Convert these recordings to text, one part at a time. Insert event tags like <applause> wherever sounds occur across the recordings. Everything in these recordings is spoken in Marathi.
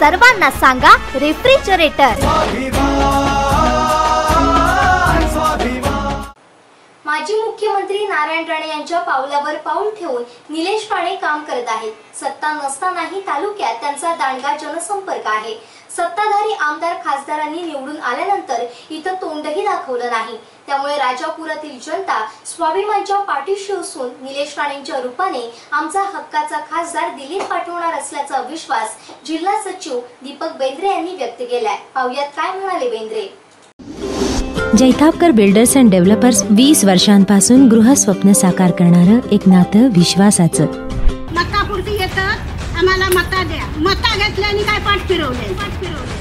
सर्वांना सांगा रेफ्रिजरेटर. माजी मुख्यमंत्री नारायण राणे यांच्या पावलावर पाऊल ठेवून निलेश राणे काम करत आहेत. सत्ता नसतानाही तालुक्यात त्यांचा दांडगा जनसंपर्क आहे. सत्ताधारी आमदार खासदारांनी निवडून आल्यानंतर इथं तोंडही दाखवलं नाही. त्यामुळे राजापुरातील जनता स्वाभिमानच्या पाठीशी असून निलेश राणेंच्या रूपाने आमचा हक्काचा खासदार दिल्लीत पाठवणार असल्याचा विश्वास जिल्हा सचिव दीपक बेंद्रे यांनी व्यक्त केलाय. पाहुयात काय म्हणाले Bendre? Jaitapkar builders and developers वीस वर्षांपासून गृहस्वप्न साकार करणारं एक नातं विश्वासाचं. मतापुरती येतं. आम्हाला मता द्या. मता घेतल्याने काय पाठ फिरवले? पाठ फिरवले.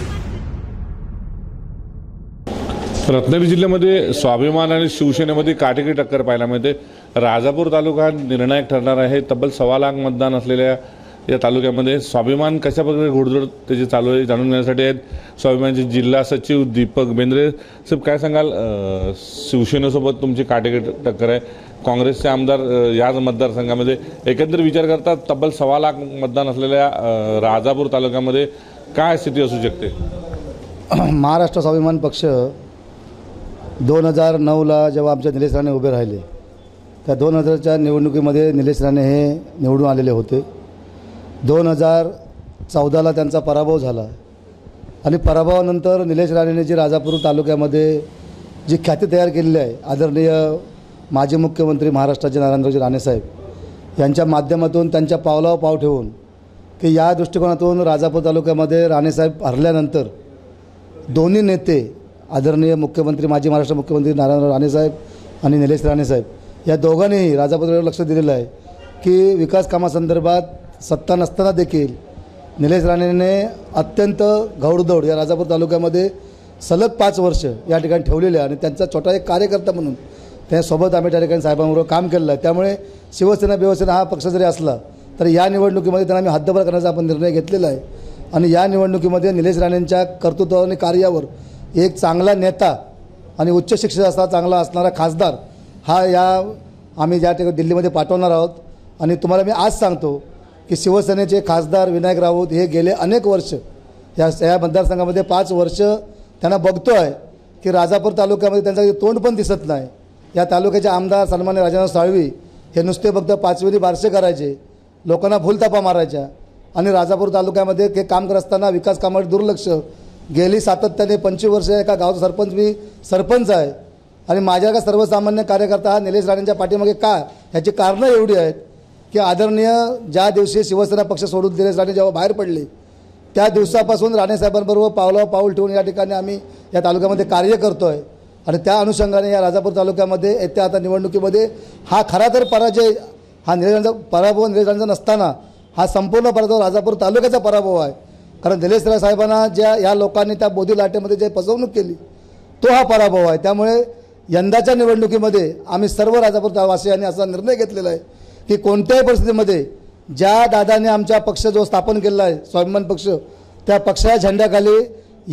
रत्नागिरी जिल्ह्यामध्ये स्वाभिमान आणि शिवसेनेमध्ये काटेकी टक्कर पाहायला मिळते. राजापूर तालुका हा निर्णायक ठरणार आहे. तब्बल सव्वा लाख मतदान असलेल्या या तालुक्यामध्ये स्वाभिमान कशा प्रकारे घोडदोड त्याची चालू आहे जाणून घेण्यासाठी आहेत. स्वाभिमानचे जिल्हा सचिव दीपक बेंद्रे. साहेब काय सांगाल? शिवसेनेसोबत तुमची काटेकट टक्कर आहे. काँग्रेसचे आमदार याच मतदारसंघामध्ये एकंदर विचार करता तब्बल सव्वा लाख मतदान असलेल्या राजापूर तालुक्यामध्ये काय स्थिती असू शकते? <clears throat> महाराष्ट्र स्वाभिमान पक्ष दोन हजार नऊला जेव्हा आमच्या निलेश राणे उभे राहिले त्या दोन हजारच्या निवडणुकीमध्ये निलेश राणे हे निवडून आलेले होते. दोन हजार चौदाला त्यांचा पराभव झाला. आणि पराभवानंतर निलेश राणेने जी राजापूर तालुक्यामध्ये जी ख्याती तयार केलेली आहे आदरणीय माजी मुख्यमंत्री महाराष्ट्राचे नारायणरावजी राणेसाहेब यांच्या माध्यमातून त्यांच्या पावलावर पाव ठेवून की या दृष्टिकोनातून राजापूर तालुक्यामध्ये राणेसाहेब हरल्यानंतर दोन्ही नेते आदरणीय मुख्यमंत्री माजी महाराष्ट्र मुख्यमंत्री नारायणराव राणेसाहेब आणि निलेश राणेसाहेब या दोघांनीही राजापूर लक्ष दिलेलं आहे की विकास कामासंदर्भात सत्ता नसताना देखील निलेश राणेने अत्यंत घौडदौड या राजापूर तालुक्यामध्ये सलग पाच वर्ष या ठिकाणी ठेवलेले आहे. आणि त्यांचा छोटा एक कार्यकर्ता म्हणून त्यासोबत आम्ही त्या ठिकाणी साहेबांबरोबर काम केलेलं आहे. त्यामुळे शिवसेना बिवसेना हा पक्ष जरी असला तर या निवडणुकीमध्ये त्यांना आम्ही हद्दपार करण्याचा आपण निर्णय घेतलेला आहे. आणि या निवडणुकीमध्ये निलेश राणेंच्या कर्तृत्व आणि कार्यावर एक चांगला नेता आणि उच्च शिक्षित असा चांगला असणारा खासदार हा या आम्ही ज्या ठिकाणी दिल्लीमध्ये पाठवणार आहोत. आणि तुम्हाला मी आज सांगतो की शिवसेनेचे खासदार विनायक राऊत हे गेले अनेक वर्ष. या या मतदारसंघामध्ये पाच वर्ष त्यांना बघतो आहे की राजापूर तालुक्यामध्ये त्यांचं तोंड पण दिसत नाही. या तालुक्याचे आमदार सन्मान्य राजाराव साळवी हे नुसते फक्त पाचवेली बारसे करायचे लोकांना भूलतापा मारायच्या आणि राजापूर तालुक्यामध्ये ते काम करत असताना विकास कामावर दुर्लक्ष. गेली सातत्याने पंचवीस वर्ष एका गावचा सरपंच मी सरपंच आहे. आणि माझ्या का सर्वसामान्य कार्यकर्ता हा निलेश राणेंच्या पाठीमागे का? ह्याची कारणं एवढी आहेत. की आदरणीय ज्या दिवशी शिवसेना पक्ष सोडून दिले राणे जेव्हा बाहेर पडले त्या दिवसापासून राणेसाहेबांबरोबर पावलावर पाऊल ठेवून या ठिकाणी आम्ही या तालुक्यामध्ये कार्य करतो आहे आणि त्या अनुषंगाने या राजापूर तालुक्यामध्ये येत्या आता निवडणुकीमध्ये हा खरा तर पराजय हा निलेशांचा पराभव निलेशांचा नसताना हा संपूर्ण पराभव राजापूर तालुक्याचा पराभव आहे. कारण दिलेश साहेबांना ज्या या लोकांनी त्या बोधी लाटेमध्ये जे फसवणूक केली तो हा पराभव आहे. त्यामुळे यंदाच्या निवडणुकीमध्ये आम्ही सर्व राजापूर वासियांनी असा निर्णय घेतलेला आहे की कोणत्याही परिस्थितीमध्ये ज्या दादाने आमचा पक्ष जो स्थापन केलेला आहे स्वाभिमान पक्ष त्या पक्षाच्या झेंड्याखाली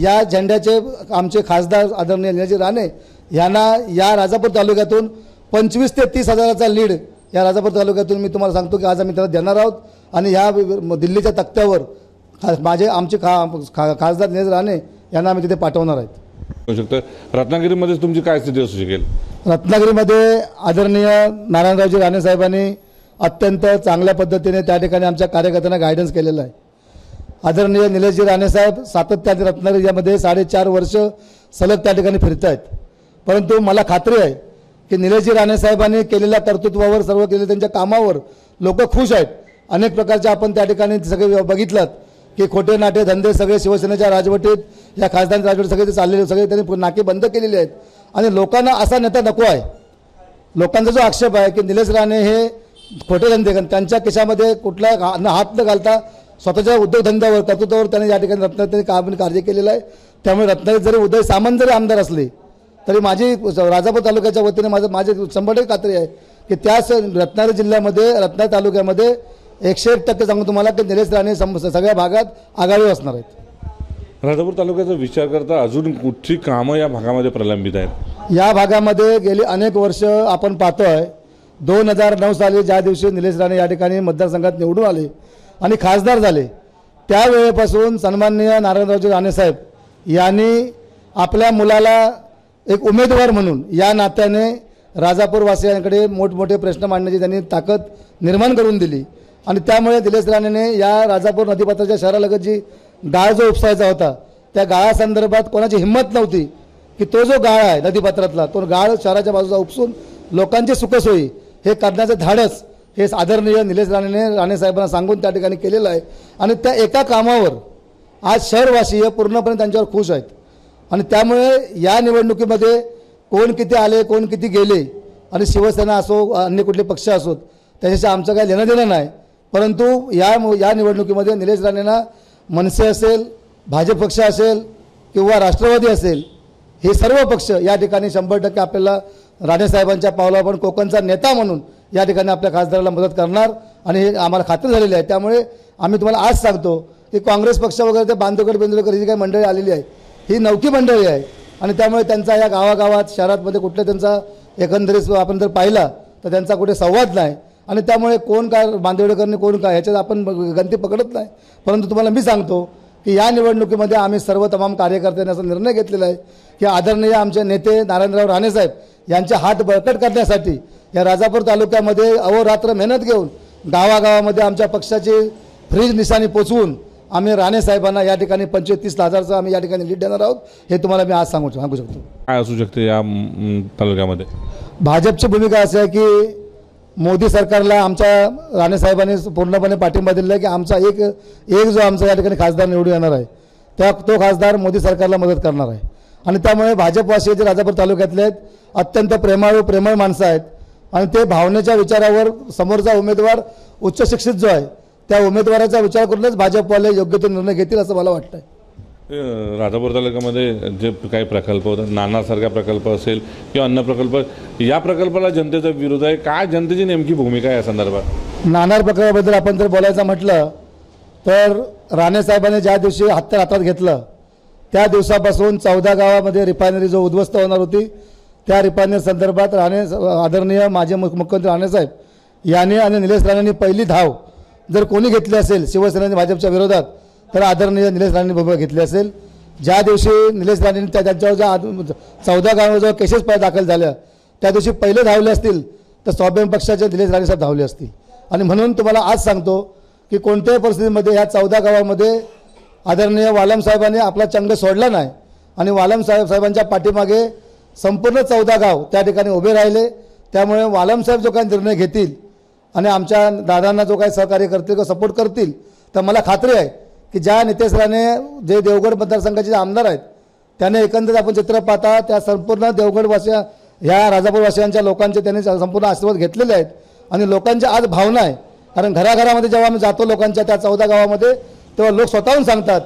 या झेंड्याचे आमचे खासदार आदरणीय निलेशजी राणे यांना या राजापूर तालुक्यातून पंचवीस ते तीस हजाराचा लीड या राजापूर तालुक्यातून मी तुम्हाला सांगतो की आज आम्ही त्याला देणार आहोत. आणि ह्या दिल्लीच्या तक्त्यावर माझे आमचे खा खा खासदार निलेश राणे यांना आम्ही तिथे पाठवणार आहेत. शकतं. रत्नागिरीमध्ये तुमची काय स्थिती असू शकेल? रत्नागिरीमध्ये आदरणीय नारायणरावजी राणे साहेबांनी अत्यंत चांगल्या पद्धतीने त्या ठिकाणी आमच्या कार्यकर्त्यांना गायडन्स केलेलं आहे. आदरणीय निलेशजी राणेसाहेब सातत्याने रत्नागिरी यामध्ये साडेचार वर्ष सलग त्या ठिकाणी फिरत आहेत परंतु मला खात्री आहे की निलेशजी राणेसाहेबांनी केलेल्या कर्तृत्वावर सर्व केलेल्या त्यांच्या कामावर लोक खुश आहेत. अनेक प्रकारचे आपण त्या ठिकाणी सगळे बघितलात की खोटे नाटे धंदे सगळे शिवसेनेच्या राजवटीत या खासदारांच्या राजवटीत सगळे ते चाललेले सगळे त्यांनी नाके बंद केलेले आहेत. आणि लोकांना असा नेता नको आहे. लोकांचा जो आक्षेप आहे की निलेश राणे हे खोटे धंदे. त्यांच्या खिशामध्ये कुठला न हात न घालता स्वतःच्या उद्योगधंद्यावर कर्तृत्वावर त्याने या ठिकाणी रत्नागिरी काम कार्य केलेलं आहे त्यामुळे रत्नागिरीत जरी उदय सामंत जरी आमदार असले तरी माझी राजापूर तालुक्याच्या वतीने माझं माझे शंभर टक्के खात्री आहे की त्याच रत्नागिरी जिल्ह्यामध्ये रत्नागिरी तालुक्यामध्ये एकशे एक टक्के सांगू तुम्हाला की निलेश राणे सगळ्या भागात आघाडीवर असणार आहेत राजापूर तालुक्याचा विचार करता अजून कुठची कामं या भागामध्ये प्रलंबित आहेत या भागामध्ये गेली अनेक वर्ष आपण पाहतोय दोन हजार नऊ साली ज्या दिवशी निलेश राणे या ठिकाणी मतदारसंघात निवडून आले आणि खासदार झाले त्यावेळेपासून सन्माननीय नारायणरावजी राणेसाहेब यांनी आपल्या मुलाला एक उमेदवार म्हणून या नात्याने राजापूरवासियांकडे मोठमोठे प्रश्न मांडण्याची त्यांनी ताकद निर्माण करून दिली. आणि त्यामुळे दिलेश राणेने या राजापूर नदीपात्राच्या शहरालगत जी गाळ जो उपसायचा होता त्या गाळासंदर्भात कोणाची हिंमत नव्हती की तो जो गाळ आहे नदीपात्रातला तो गाळ शहराच्या बाजूला उपसून लोकांची सुखसोयी हे करण्याचं धाडस हे आदरणीय निलेश राणेने राणे साहेबांना सांगून त्या ठिकाणी केलेलं आहे. आणि त्या एका कामावर आज शहरवासीय पूर्णपणे त्यांच्यावर खुश आहेत. आणि त्यामुळे या निवडणुकीमध्ये कोण किती आले कोण किती गेले आणि शिवसेना असो अन्य कुठले पक्ष असोत त्याच्याशी आमचं काही लेणं देणं नाही. परंतु या या निवडणुकीमध्ये निलेश राणेंना मनसे असेल भाजप पक्ष असेल किंवा राष्ट्रवादी असेल हे सर्व पक्ष या ठिकाणी शंभर टक्के आपल्याला राणेसाहेबांच्या पावलावर पण कोकणचा नेता म्हणून या ठिकाणी आपल्या खासदाराला मदत करणार आणि हे आम्हाला खात्री झालेली आहे. त्यामुळे आम्ही तुम्हाला आज सांगतो की काँग्रेस पक्ष वगैरे ते बांधवगड बेंदुलकर ही जी काही मंडळी आलेली आहे ही नवकी मंडळी आहे. आणि त्यामुळे त्यांचा या गावागावात शहरातमध्ये कुठल्या त्यांचा एकंदरीत आपण जर पाहिला तर त्यांचा कुठे संवाद नाही. आणि त्यामुळे कोण काय बांदिवडेकरने कोण काय ह्याच्यात आपण गंती पकडत नाही. परंतु तुम्हाला मी सांगतो की या निवडणुकीमध्ये आम्ही सर्व तमाम कार्यकर्त्यांनी असा निर्णय घेतलेला आहे की आदरणीय आमचे नेते नारायणराव राणेसाहेब यांचे हात बळकट करण्यासाठी या राजापूर तालुक्यामध्ये अहोरात्र मेहनत घेऊन गावागावामध्ये आमच्या पक्षाची फ्रीज निशाणी पोचवून आम्ही राणे साहेबांना या ठिकाणी पंचवीस तीस हजारचं आम्ही या ठिकाणी लीड देणार आहोत. हे तुम्हाला मी आज सांगू सांगू शकतो. काय असू शकते या तालुक्यामध्ये? भाजपची भूमिका अशी आहे की मोदी सरकारला आमच्या राणेसाहेबांनी पूर्णपणे पाठिंबा दिलेला आहे की आमचा एक एक जो आमचा या ठिकाणी खासदार निवडून येणार आहे त्या तो खासदार मोदी सरकारला मदत करणार आहे. आणि त्यामुळे भाजपवासी जे राजापूर तालुक्यातले आहेत अत्यंत प्रेमाळू प्रेमळ माणसं आहेत. आणि ते भावनेच्या विचारावर समोरचा उमेदवार उच्च शिक्षित जो आहे त्या उमेदवाराचा विचार करूनच भाजपवाले योग्य तो निर्णय घेतील असं मला वाटतं आहे राजापूर तालुक्यामध्ये जे काही प्रकल्प होतात नानासारखा प्रकल्प असेल किंवा अन्न प्रकल्प या प्रकल्पाला जनतेचा विरोध आहे. काय जनतेची नेमकी भूमिका आहे या संदर्भात? नाणार प्रकल्पाबद्दल आपण जर बोलायचं म्हटलं तर राणेसाहेबांनी ज्या दिवशी हत्यार हातात घेतलं त्या दिवसापासून चौदा गावामध्ये रिफायनरी जो उद्ध्वस्त होणार होती त्या रिफायनरी संदर्भात राणे आदरणीय माजी मुख्यमंत्री राणेसाहेब यांनी आणि निलेश राणेंनी पहिली धाव जर कोणी घेतली असेल शिवसेनेने भाजपच्या विरोधात तर आदरणीय निलेश राणेंनी भूमिका घेतली असेल. ज्या दिवशी निलेश राणेंनी त्या त्यांच्यावर ज्या आद- चौदा गावावर जेव्हा केसेस प- दाखल झाल्या त्या दिवशी पहिले धावले असतील तर स्वाभिमान पक्षाचे निलेश राणे साहेब धावले असतील. आणि म्हणून तुम्हाला आज सांगतो की कोणत्याही परिस्थितीमध्ये ह्या चौदा गावामध्ये आदरणीय वालम साहेबांनी आपला चंग सोडला नाही आणि वालम साहेब साहेबांच्या पाठीमागे संपूर्ण चौदा गाव त्या ठिकाणी उभे राहिले. त्यामुळे वालम साहेब जो काही निर्णय घेतील आणि आमच्या दादांना जो काही सहकार्य करतील किंवा सपोर्ट करतील तर मला खात्री आहे की ज्या नितेश राणे जे देवगड मतदारसंघाचे जे आमदार आहेत त्याने एकंदरीत आपण चित्र पाहता त्या संपूर्ण देवगडवासिया ह्या राजापूरवासियांच्या लोकांचे त्यांनी संपूर्ण आशीर्वाद घेतलेले आहेत. आणि लोकांच्या आज भावना आहे. कारण घराघरामध्ये जेव्हा आम्ही जातो लोकांच्या त्या चौदा गावामध्ये तेव्हा लोक स्वतःहून सांगतात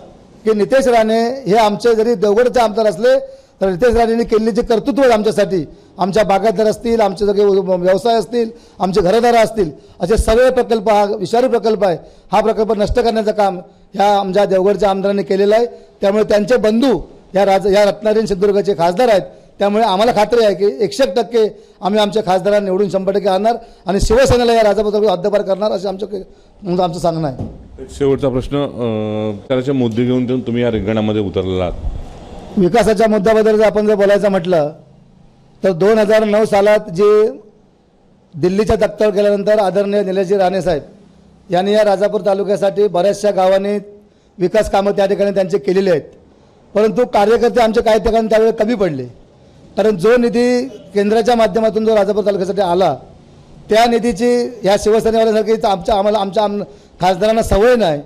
की नितेश राणे हे आमचे जरी देवगडचे आमदार असले तर रितेश राणेंनी केलेले जे कर्तृत्व आहे आमच्यासाठी आमच्या बागायतदार असतील आमचे सगळे व्यवसाय असतील आमचे घरदार असतील असे सगळे प्रकल्प हा विषारी प्रकल्प आहे. हा प्रकल्प नष्ट करण्याचं काम ह्या आमच्या देवगडच्या आमदारांनी केलेलं आहे. त्यामुळे त्यांचे बंधू या राज या रत्नागिरी सिंधुदुर्गाचे खासदार आहेत. त्यामुळे आम्हाला खात्री आहे की एकशे टक्के आम्ही आमच्या खासदारांना निवडून शंभर टक्के आणणार आणि शिवसेनेला या राजापत्र हद्दपार करणार असं आमचं आमचं सांगणं आहे. शेवटचा प्रश्न त्याचे मुद्दे घेऊन तुम्ही या रिंगणामध्ये उतरलेला आहात. विकासाच्या मुद्द्याबद्दल जर आपण जर बोलायचं म्हटलं तर दोन हजार नऊ सालात जे दिल्लीच्या तख्तावर गेल्यानंतर आदरणीय निलेशजी राणेसाहेब यांनी या राजापूर तालुक्यासाठी बऱ्याचशा गावांनी विकास कामं त्या ठिकाणी त्यांचे केलेले आहेत. परंतु कार्यकर्ते आमचे काही ठिकाणी त्यावेळी कमी पडले. कारण जो निधी केंद्राच्या माध्यमातून जो राजापूर तालुक्यासाठी आला त्या निधीची ह्या शिवसेनेवाल्यासारखी आमच्या आम्हाला आमच्या आम खासदारांना सवय नाही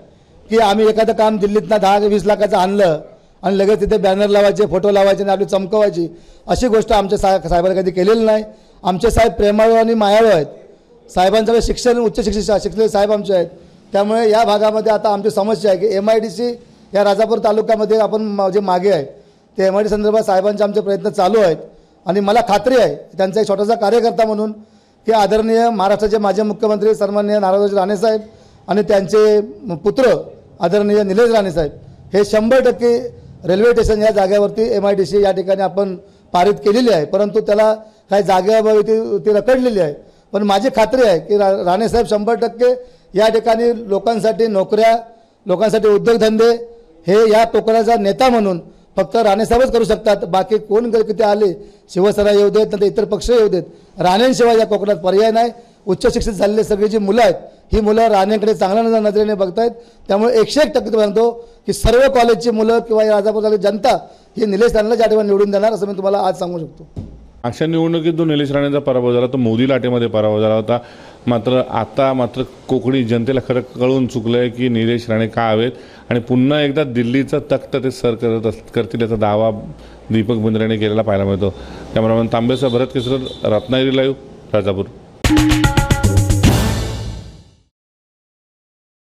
की आम्ही एखादं काम दिल्लीतनं दहा ते वीस लाखाचं आणलं आणि लगेच तिथे बॅनर लावायचे फोटो लावायचे आणि आपली चमकवायची. अशी गोष्ट आमच्या सा साहेबांनी कधी केलेली नाही. आमचे साहेब प्रेमाळू आणि मायाळू आहेत. साहेबांचं शिक्षण उच्च शिक्षित शिकलेले साहेब आमचे आहेत. त्यामुळे या भागामध्ये आता आमची समस्या आहे की एम आय डी सी या राजापूर तालुक्यामध्ये आपण म- जे मागे आहे ते एम आय डी संदर्भात साहेबांचे आमचे प्रयत्न चालू आहेत. आणि मला खात्री आहे त्यांचा एक छोटासा कार्यकर्ता म्हणून की आदरणीय महाराष्ट्राचे माजी मुख्यमंत्री सन्माननीय नारायणराव राणेसाहेब आणि त्यांचे पुत्र आदरणीय निलेश राणेसाहेब हे शंभर टक्के रेल्वे स्टेशन या जागेवरती एम आय डी सी या ठिकाणी आपण पारित केलेली आहे. परंतु त्याला काही जागेअभावी ती ती रखडलेली आहे. पण माझी खात्री आहे की रा राणेसाहेब शंभर टक्के या ठिकाणी लोकांसाठी नोकऱ्या लोकांसाठी उद्योगधंदे हे या कोकणाचा नेता म्हणून फक्त राणेसाहेबच करू शकतात. बाकी कोण जर किती आले शिवसेना येऊ देत नंतर इतर पक्ष येऊ देत राणेंशिवाय या कोकणात पर्याय नाही. उच्च शिक्षित झालेले सगळी जी मुलं आहेत ही मुलं राहण्याकडे चांगल्या नजर- नजरेने बघतायत. त्यामुळे एकशे एक टक्के म्हणतो की सर्व कॉलेजची मुलं किंवा या राजापूर जनता ही निलेश राणेला ज्या ठिकाणी निवडून देणार असं मी तुम्हाला आज सांगू शकतो. मागच्या निवडणुकीत जो निलेश राणेंचा पराभव झाला तो मोदी लाटेमध्ये पराभव झाला होता. मात्र आता मात्र कोकणी जनतेला खरं कळून चुकलं आहे की निलेश राणे का हवेत आणि पुन्हा एकदा दिल्लीचा तख्त ते सर करत अस करतील याचा दावा दीपक बिंद्रेने केलेला पाहायला मिळतो. कॅमेरामॅन तांबेसह भरत किशोर रत्नागिरी लाईव्ह राजापूर.